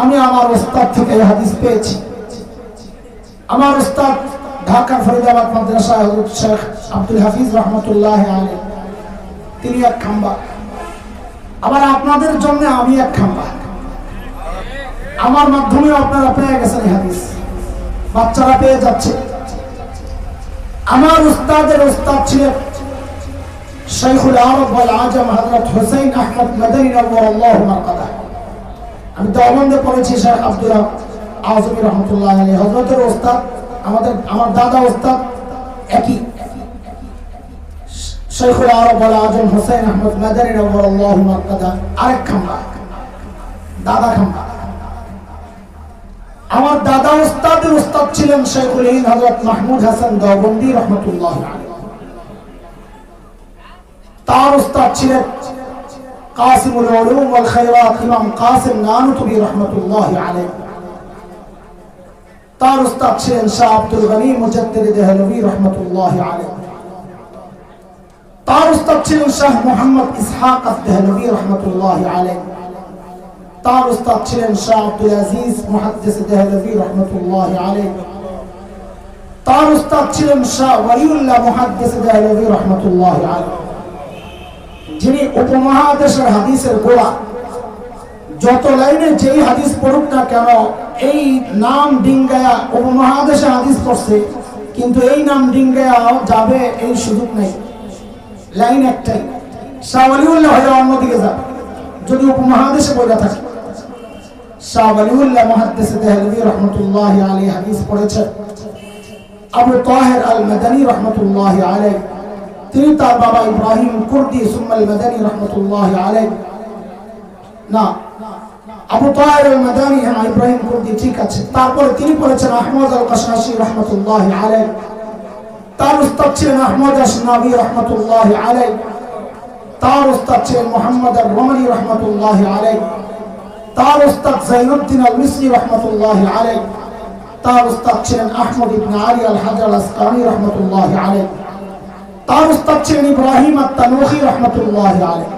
আমি আমার ওস্তাদ থেকে এই হাদিস পেয়েছি। আমার ওস্তাদ ঢাকার ফরিদাবাদ মাদ্রাসা হযরত শেখ আব্দুল হাফিজ রহমতুল্লাহ আলী তিনি এক খাম্বা। আবার আপনাদের জন্য আমি এক খাম্বা। আমার মাধ্যমে আপনারা পেয়ে গেছেন এই হাদিস। বাচ্চারা পেয়ে যাচ্ছে। আমার উস্তাদের উস্তাদ ছিলেন শাইখুল আরব আজম হযরত হুসাইন আহমদ মাদানী রাদিয়াল্লাহু মারকাদা আমি দেওবন্দে পড়েছি, শেখ আব্দুল আজমি রহমতুল্লাহ আলী হজরতের ওস্তাদ, আমাদের, আমার দাদা ওস্তাদ, একই। শেখুল আরব ওয়াল আজম হুসাইন আহমদ মারকাদা আরেক খাম্বা। দাদা খাম্বা। আমার দাদা উস্তাদের উস্তাদ ছিলেন শেখুল হিন্দ হজরত মাহমুদ হাসান রহমতুল্লাহ তার উস্তাদ ছিলেন কাসিমুল উলুম ওয়াল খায়রাত ইমাম কাসিম নানুতুবি রহমতুল্লাহ আলাইহি তার উস্তাদ ছিলেন শাহ আব্দুল গনি মুজাদ্দিদ দেহলভি রহমতুল্লাহ আলাইহি তার উস্তাদ ছিলেন শাহ মোহাম্মদ ইসহাক আদ-দেহলভি রহমতুল্লাহ আলাইহি তার উস্তাদ ছিলেন শাহ আব্দুল আজিজ মুহাদ্দিস দেহলভি রহমতুল্লাহ আলাইহি তার উস্তাদ ছিলেন শাহ ওয়ালিউল্লাহ মুহাদ্দিস দেহলভি রহমতুল্লাহ আলাইহি যিনি উপমহাদেশের হাদিসের গোড়া, যত লাইনে যেই হাদিস পড়ুক না কেন, এই নাম ডিঙ্গায়া উপমহাদেশে হাদিস পড়ছে, কিন্তু এই নাম ডিঙ্গায়া যাবে এই সুযোগ নেই। লাইন একটাই, শাহ আলিউল্লাহ হয়ে অন্যদিকে যাবে, যদি উপমহাদেশে বইটা থাকে। শাহ আলিউল্লাহ মহাদ্দেশে দেহলভি রহমতুল্লাহ আলী হাদিস পড়েছেন। আবু তাহের আল মাদানী রহমতুল্লাহ আলাইহি। তিনি তার বাবা ইব্রাহিম কুর্দি সুম্মাল মাদানী রহমতুল্লাহ আলাইহি। না, আবু তাহের মাদানী হ্যাঁ ইব্রাহিম কুর্দি ঠিক আছে। তারপরে তিনি পড়েছেন আহমদ আল কাশাশি রহমতুল্লাহ আলাইহি। তার উস্তাদ ছিলেন আহমদ আসনাবি রহমতুল্লাহ আলাইহি। তার উস্তাদ ছিলেন মোহাম্মদ আল রমনি রহমতুল্লাহ আলাইহি। তার উস্তাদ জাইনুদ্দিন আল মিসরি রহমতুল্লাহ আলাইহি। তার উস্তাদ ছিলেন আহমদ ইবনে আলী আল হাজার আসকানি রহমতুল্লাহ আলাইহি। তার উস্তাদ ছিলেন ইব্রাহিম আত-তানুখি রাহমাতুল্লাহ আলাইহি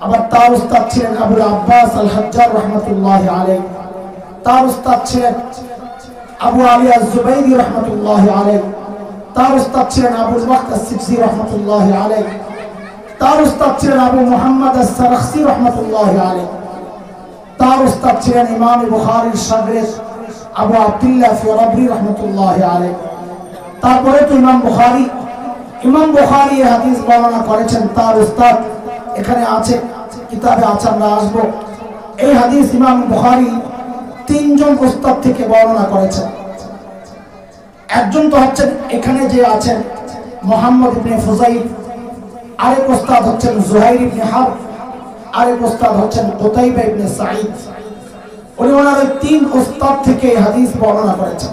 আবার তার উস্তাদ ছিলেন আবুল আব্বাস আল হাজ্জার রাহমাতুল্লাহ আলাইহি তার উস্তাদ ছিলেন আবু আলী আজ-জুবাইরি রাহমাতুল্লাহ আলাইহি তার উস্তাদ ছিলেন আবুল ওয়াক্ত আস-সিবসি রাহমাতুল্লাহ আলাইহি তার উস্তাদ ছিলেন আবু মুহাম্মদ আস-সারখসি রাহমাতুল্লাহ আলাইহি তার উস্তাদ ছিলেন ইমাম বুখারীর শাগির আবু আব্দুল্লাহ ফিরাবরি রাহমাতুল্লাহ আলাইহি তারপরে তো ইমাম বুখারী ইমাম বুখারী হাদিস বর্ণনা করেছেন, তার উস্তাদ এখানে আছে, কিতাবে আছে, আমরা আসব। এই হাদিস ইমাম বুখারী তিনজন উস্তাদ থেকে বর্ণনা করেছেন। একজন তো হচ্ছেন এখানে যে আছেন মোহাম্মদ ইবনে ফুজাইল, আরেক উস্তাদ হচ্ছেন জুহাইর ইবনে হাব, আরেক উস্তাদ হচ্ছেন কোতাইবা ইবনে সাঈদ। উনি ওনার তিন উস্তাদ থেকে হাদিস বর্ণনা করেছেন।